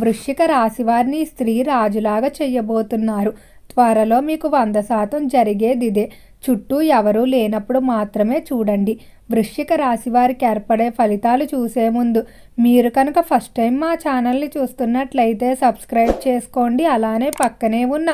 వృశ్చిక రాశి వారిని స్త్రీ రాజులాగా చెయ్యబోతున్నారు త్వరలో మీకు వంద శాతం జరిగేది ఇదే చుట్టూ ఎవరూ లేనప్పుడు మాత్రమే చూడండి. వృశ్చిక రాశి వారికి ఏర్పడే ఫలితాలు చూసే ముందు మీరు కనుక ఫస్ట్ టైం మా ఛానల్ని చూస్తున్నట్లయితే సబ్స్క్రైబ్ చేసుకోండి. అలానే పక్కనే ఉన్న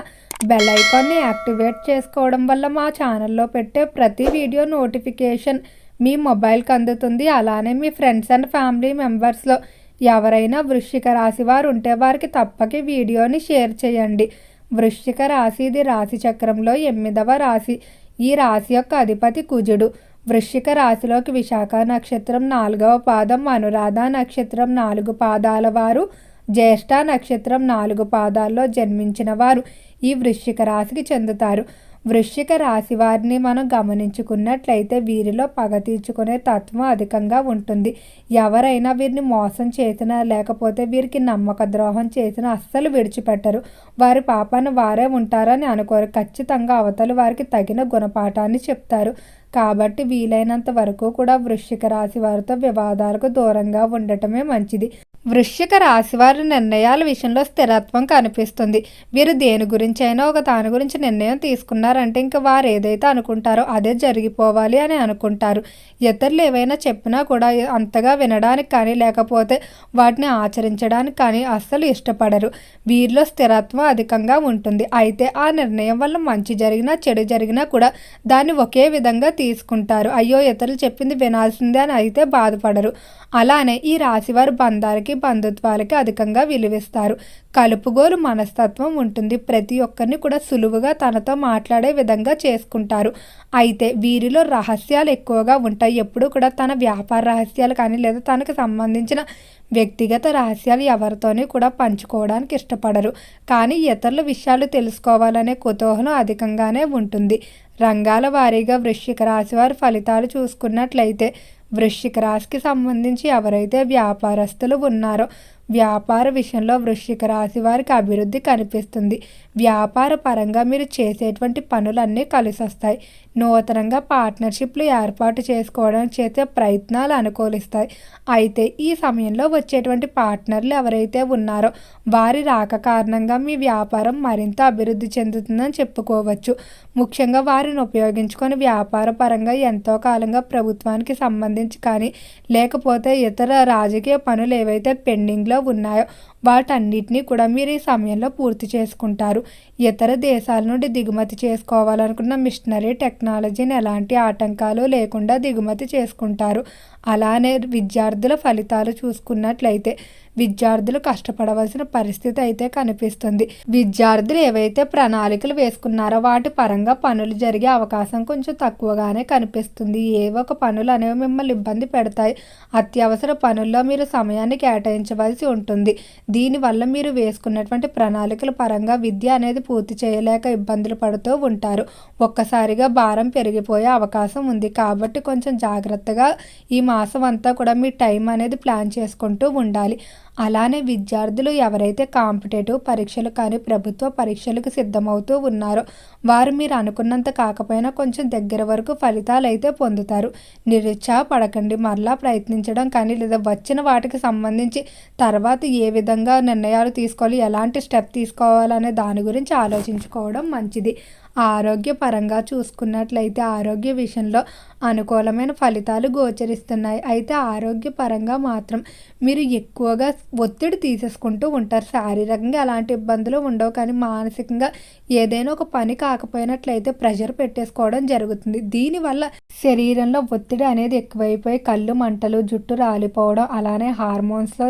బెల్ ఐకాన్ని యాక్టివేట్ చేసుకోవడం వల్ల మా ఛానల్లో పెట్టే ప్రతి వీడియో నోటిఫికేషన్ మీ మొబైల్కి అందుతుంది. అలానే మీ ఫ్రెండ్స్ అండ్ ఫ్యామిలీ మెంబర్స్లో ఎవరైనా వృశ్చిక రాశి వారు ఉంటే వారికి తప్పక వీడియోని షేర్ చేయండి. వృశ్చిక రాశి ఇది రాశి చక్రంలో ఎనిమిదవ రాశి. ఈ రాశి యొక్క అధిపతి కుజుడు. వృశ్చిక రాశిలోకి విశాఖ నక్షత్రం నాలుగవ పాదం అనురాధ నక్షత్రం నాలుగు పాదాల వారు జ్యేష్ఠ నక్షత్రం నాలుగు పాదాల్లో జన్మించిన వారు ఈ వృశ్చిక రాశికి చెందుతారు. వృశ్చిక రాశి వారిని మనం గమనించుకున్నట్లయితే వీరిలో పగ తీర్చుకునే తత్వం అధికంగా ఉంటుంది. ఎవరైనా వీరిని మోసం చేసినా లేకపోతే వీరికి నమ్మక ద్రోహం చేసినా అస్సలు విడిచిపెట్టరు. వారి పాపాన్ని వారే ఉంటారని అనుకోరు. ఖచ్చితంగా అవతలు వారికి తగిన గుణపాఠాన్ని చెప్తారు. కాబట్టి వీలైనంత వరకు కూడా వృశ్చిక రాశి వారితో వివాదాలకు దూరంగా ఉండటమే మంచిది. వృశ్చిక రాశి వారి నిర్ణయాల విషయంలో స్థిరత్వం కనిపిస్తుంది. వీరు దేని గురించి అయినా ఒక దాని గురించి నిర్ణయం తీసుకున్నారంటే ఇంకా వారు ఏదైతే అనుకుంటారో అదే జరిగిపోవాలి అని అనుకుంటారు. ఇతరులు ఏవైనా చెప్పినా కూడా అంతగా వినడానికి కానీ లేకపోతే వాటిని ఆచరించడానికి కానీ అస్సలు ఇష్టపడరు. వీరిలో స్థిరత్వం అధికంగా ఉంటుంది. అయితే ఆ నిర్ణయం వల్ల మంచి జరిగినా చెడు జరిగినా కూడా దాన్ని ఒకే విధంగా తీసుకుంటారు. అయ్యో ఇతరులు చెప్పింది వినాల్సిందే అని అయితే బాధపడరు. అలానే ఈ రాశివారి బంధాలకి బంధుత్వాలకి అధికంగా విలువిస్తారు. కలుపుగోలు మనస్తత్వం ఉంటుంది. ప్రతి ఒక్కరిని కూడా సులువుగా తనతో మాట్లాడే విధంగా చేసుకుంటారు. అయితే వీరిలో రహస్యాలు ఎక్కువగా ఉంటాయి. ఎప్పుడు కూడా తన వ్యాపార రహస్యాలు కానీ లేదా తనకు సంబంధించిన వ్యక్తిగత రహస్యాలు ఎవరితోనే కూడా పంచుకోవడానికి ఇష్టపడరు. కానీ ఇతరుల విషయాలు తెలుసుకోవాలనే కుతూహలం అధికంగానే ఉంటుంది. రంగాల వారీగా వృశ్చిక రాశి వారి ఫలితాలు చూసుకున్నట్లయితే వృశ్చిక రాశికి సంబంధించి ఎవరైతే వ్యాపారస్తులు ఉన్నారో వ్యాపార విషయంలో వృశ్చిక రాశి వారికి అభివృద్ధి కనిపిస్తుంది. వ్యాపార పరంగా మీరు చేసేటువంటి పనులన్నీ కలిసి వస్తాయి నూతనంగా పార్ట్నర్షిప్లు ఏర్పాటు చేసుకోవడానికి చేసే ప్రయత్నాలు అనుకూలిస్తాయి. అయితే ఈ సమయంలో వచ్చేటువంటి పార్ట్నర్లు ఎవరైతే ఉన్నారో వారి రాక కారణంగా మీ వ్యాపారం మరింత అభివృద్ధి చెందుతుందని చెప్పుకోవచ్చు. ముఖ్యంగా వారిని ఉపయోగించుకొని వ్యాపార పరంగా ఎంతో కాలంగా ప్రభుత్వానికి సంబంధించి కానీ లేకపోతే ఇతర రాజకీయ పనులు ఏవైతే పెండింగ్లో ఉన్నాయో వాటన్నిటినీ కూడా మీరు ఈ సమయంలో పూర్తి చేసుకుంటారు. ఇతర దేశాల నుండి దిగుమతి చేసుకోవాలనుకున్న మిషనరీ టెక్నాలజీని ఎలాంటి ఆటంకాలు లేకుండా దిగుమతి చేసుకుంటారు. అలానే విద్యార్థుల ఫలితాలు చూసుకున్నట్లయితే విద్యార్థులు కష్టపడవలసిన పరిస్థితి అయితే కనిపిస్తుంది. విద్యార్థులు ఏవైతే ప్రణాళికలు వేసుకున్నారో వాటి పరంగా పనులు జరిగే అవకాశం కొంచెం తక్కువగానే కనిపిస్తుంది. ఏవో ఒక పనులు అనేవి మిమ్మల్ని ఇబ్బంది పెడతాయి. అత్యవసర పనుల్లో మీరు సమయాన్ని కేటాయించవలసి ఉంటుంది. దీనివల్ల మీరు వేసుకున్నటువంటి ప్రణాళికల పరంగా విద్య అనేది పూర్తి చేయలేక ఇబ్బందులు పడుతూ ఉంటారు. ఒక్కసారిగా భారం పెరిగిపోయే అవకాశం ఉంది. కాబట్టి కొంచెం జాగ్రత్తగా ఈ మాసం అంతా కూడా మీ టైం అనేది ప్లాన్ చేసుకుంటూ ఉండాలి. అలానే విద్యార్థులు ఎవరైతే కాంపిటేటివ్ పరీక్షలు కానీ ప్రభుత్వ పరీక్షలకు సిద్ధమవుతూ ఉన్నారో వారు మీరు అనుకున్నంత కాకపోయినా కొంచెం దగ్గర వరకు ఫలితాలు అయితే పొందుతారు. నిరుత్సాహపడకండి. మరలా ప్రయత్నించడం కానీ లేదా వచ్చిన వాటికి సంబంధించి తర్వాత ఏ విధంగా నిర్ణయాలు తీసుకోవాలి ఎలాంటి స్టెప్ తీసుకోవాలనే దాని గురించి ఆలోచించుకోవడం మంచిది. ఆరోగ్యపరంగా చూసుకున్నట్లయితే ఆరోగ్య విషయంలో అనుకూలమైన ఫలితాలు గోచరిస్తున్నాయి. అయితే ఆరోగ్యపరంగా మాత్రం మీరు ఎక్కువగా ఒత్తిడి తీసేసుకుంటూ ఉంటారు. శారీరకంగా ఎలాంటి ఇబ్బందులు ఉండవు. కానీ మానసికంగా ఏదైనా ఒక పని కాకపోయినట్లయితే ప్రెషర్ పెట్టేసుకోవడం జరుగుతుంది. దీనివల్ల శరీరంలో ఒత్తిడి అనేది ఎక్కువైపోయి కళ్ళు మంటలు జుట్టు రాలిపోవడం అలానే హార్మోన్స్లో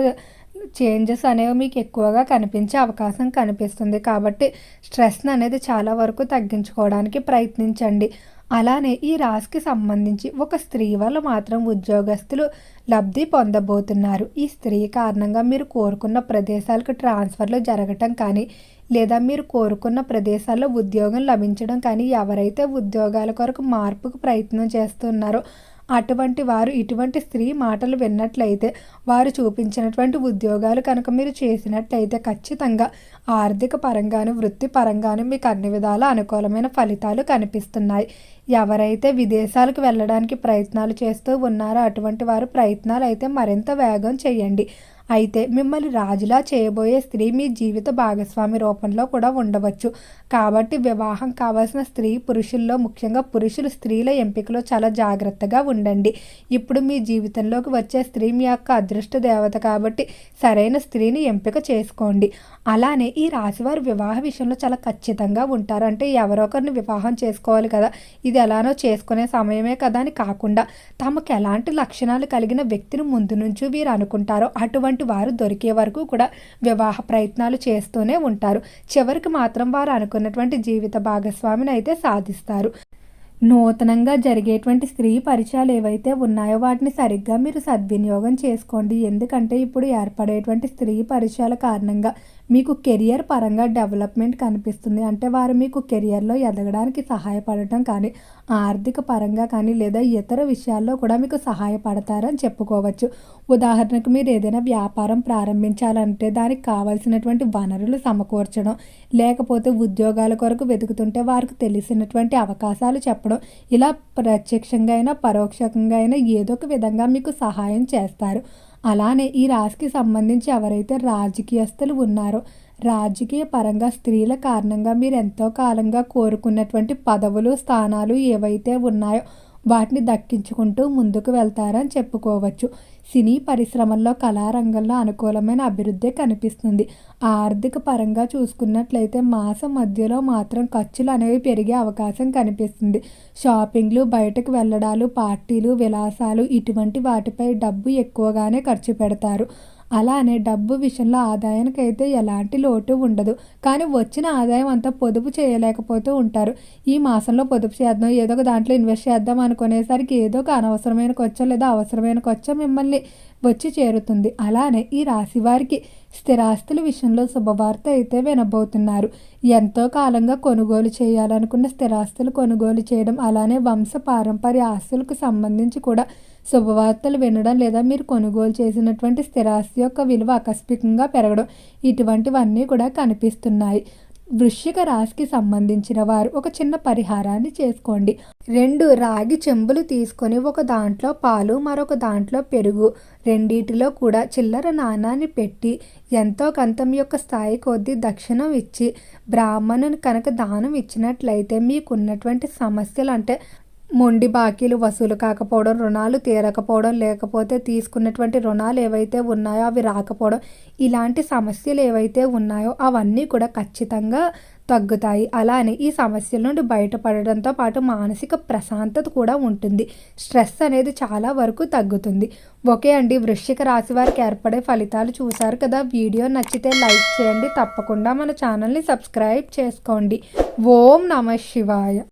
చేంజెస్ అనేవి మీకు ఎక్కువగా కనిపించే అవకాశం కనిపిస్తుంది. కాబట్టి స్ట్రెస్ని అనేది చాలా వరకు తగ్గించుకోవడానికి ప్రయత్నించండి. అలానే ఈ రాశికి సంబంధించి ఒక స్త్రీ వల్ల మాత్రం ఉద్యోగస్తులు లబ్ధి పొందబోతున్నారు. ఈ స్త్రీ కారణంగా మీరు కోరుకున్న ప్రదేశాలకు ట్రాన్స్ఫర్లు జరగటం కానీ లేదా మీరు కోరుకున్న ప్రదేశాల్లో ఉద్యోగం లభించడం కానీ ఎవరైతే ఉద్యోగాల కొరకు మార్పుకు ప్రయత్నం చేస్తున్నారో అటువంటి వారు ఇటువంటి స్త్రీ మాటలు విన్నట్లయితే వారు చూపించినటువంటి ఉద్యోగాలు కనుక మీరు చేసినట్లయితే ఖచ్చితంగా ఆర్థిక పరంగాను వృత్తి పరంగాను మీకు అన్ని విధాల అనుకూలమైన ఫలితాలు కనిపిస్తున్నాయి. ఎవరైతే విదేశాలకు వెళ్ళడానికి ప్రయత్నాలు చేస్తూ ఉన్నారో అటువంటి వారు ప్రయత్నాలు అయితే మరింత వేగం చేయండి. అయితే మిమ్మల్ని రాజులా చేయబోయే స్త్రీ మీ జీవిత భాగస్వామి రూపంలో కూడా ఉండవచ్చు. కాబట్టి వివాహం కావాల్సిన స్త్రీ పురుషుల్లో ముఖ్యంగా పురుషులు స్త్రీల ఎంపికలో చాలా జాగ్రత్తగా ఉండండి. ఇప్పుడు మీ జీవితంలోకి వచ్చే స్త్రీ మీ యొక్క అదృష్ట దేవత కాబట్టి సరైన స్త్రీని ఎంపిక చేసుకోండి. అలానే ఈ రాశివారు వివాహ విషయంలో చాలా ఖచ్చితంగా ఉంటారు. అంటే ఎవరొకరిని వివాహం చేసుకోవాలి కదా. ఇది ఎలానో చేసుకునే సమయమే కదా అని కాకుండా తమకు ఎలాంటి లక్షణాలు కలిగిన వ్యక్తిని ముందు నుంచి వీరు అనుకుంటారో అటువంటి వారు దొరికే వరకు కూడా వివాహ ప్రయత్నాలు చేస్తూనే ఉంటారు. చివరికి మాత్రం వారు అనుకున్నటువంటి జీవిత భాగస్వామిని అయితే సాధిస్తారు. నూతనంగా జరిగేటువంటి స్త్రీ పరిచయాలు ఏవైతే ఉన్నాయో వాటిని సరిగ్గా మీరు సద్వినియోగం చేసుకోండి. ఎందుకంటే ఇప్పుడు ఏర్పడేటువంటి స్త్రీ పరిచయాల కారణంగా మీకు కెరియర్ పరంగా డెవలప్మెంట్ కనిపిస్తుంది. అంటే వారు మీకు కెరియర్లో ఎదగడానికి సహాయపడటం కానీ ఆర్థిక పరంగా కానీ లేదా ఇతర విషయాల్లో కూడా మీకు సహాయపడతారని చెప్పుకోవచ్చు. ఉదాహరణకు మీరు ఏదైనా వ్యాపారం ప్రారంభించాలంటే దానికి కావాల్సినటువంటి వనరులు సమకూర్చడం లేకపోతే ఉద్యోగాల కొరకు వెతుకుతుంటే వారికి తెలిసినటువంటి అవకాశాలు చెప్పడం ఇలా ప్రత్యక్షంగా అయినా పరోక్షంగా అయినా ఏదో ఒక విధంగా మీకు సహాయం చేస్తారు. అలానే ఈ రాశికి సంబంధించి ఎవరైతే రాజకీయస్తులు ఉన్నారో రాజకీయ పరంగా స్త్రీల కారణంగా మీరు ఎంతో కాలంగా కోరుకున్నటువంటి పదవులు స్థానాలు ఏవైతే ఉన్నాయో వాటిని దక్కించుకుంటూ ముందుకు వెళ్తారని చెప్పుకోవచ్చు. సినీ పరిశ్రమల్లో కళారంగంలో అనుకూలమైన అభివృద్ధి కనిపిస్తుంది. ఆర్థిక పరంగా చూసుకున్నట్లయితే మాసం మధ్యలో మాత్రం ఖర్చులు అనేవి పెరిగే అవకాశం కనిపిస్తుంది. షాపింగ్లు బయటకు వెళ్ళడాలు పార్టీలు విలాసాలు ఇటువంటి వాటిపై డబ్బు ఎక్కువగానే ఖర్చు పెడతారు. అలానే డబ్బు విషయంలో ఆదాయానికి అయితే ఎలాంటి లోటు ఉండదు. కానీ వచ్చిన ఆదాయం అంతా పొదుపు చేయలేకపోతూ ఉంటారు. ఈ మాసంలో పొదుపు చేద్దాం ఏదో ఒక దాంట్లో ఇన్వెస్ట్ చేద్దాం అనుకునేసరికి ఏదో ఒక అనవసరమైన ఖర్చో లేదా అవసరమైన ఖర్చో మిమ్మల్ని వచ్చి చేరుతుంది. అలానే ఈ రాశి వారికి స్థిరాస్తుల విషయంలో శుభవార్త అయితే వినబోతున్నారు. ఎంతో కాలంగా కొనుగోలు చేయాలనుకున్న స్థిరాస్తులు కొనుగోలు చేయడం అలానే వంశ పారంపర్య ఆస్తులకు సంబంధించి కూడా శుభవార్తలు వినడం లేదా మీరు కొనుగోలు చేసినటువంటి స్థిరాస్తి యొక్క విలువ ఆకస్మికంగా పెరగడం ఇటువంటివన్నీ కూడా కనిపిస్తున్నాయి. వృశ్చిక రాశికి సంబంధించిన వారు ఒక చిన్న పరిహారాన్ని చేసుకోండి. రెండు రాగి చెంబులు తీసుకొని ఒక దాంట్లో పాలు మరొక దాంట్లో పెరుగు. రెండిటిలో కూడా చిల్లర నాణాన్ని పెట్టి ఎంతో కంతం యొక్క స్థాయి కొద్దీ దక్షిణం ఇచ్చి బ్రాహ్మణుని కనుక దానం ఇచ్చినట్లయితే మీకున్నటువంటి సమస్యలు అంటే మొండి బాకీలు వసూలు కాకపోవడం రుణాలు తీరకపోవడం లేకపోతే తీసుకున్నటువంటి రుణాలు ఏవైతే ఉన్నాయో అవి రాకపోవడం ఇలాంటి సమస్యలు ఏవైతే ఉన్నాయో అవన్నీ కూడా ఖచ్చితంగా తగ్గుతాయి. అలానే ఈ సమస్యల నుండి బయటపడడంతో పాటు మానసిక ప్రశాంతత కూడా ఉంటుంది. స్ట్రెస్ అనేది చాలా వరకు తగ్గుతుంది. ఓకే అండి వృశ్చిక రాశి వారికి ఏర్పడే ఫలితాలు చూశారు కదా. వీడియో నచ్చితే లైక్ చేయండి. తప్పకుండా మన ఛానల్ని సబ్స్క్రైబ్ చేసుకోండి. ఓం నమ శివాయ.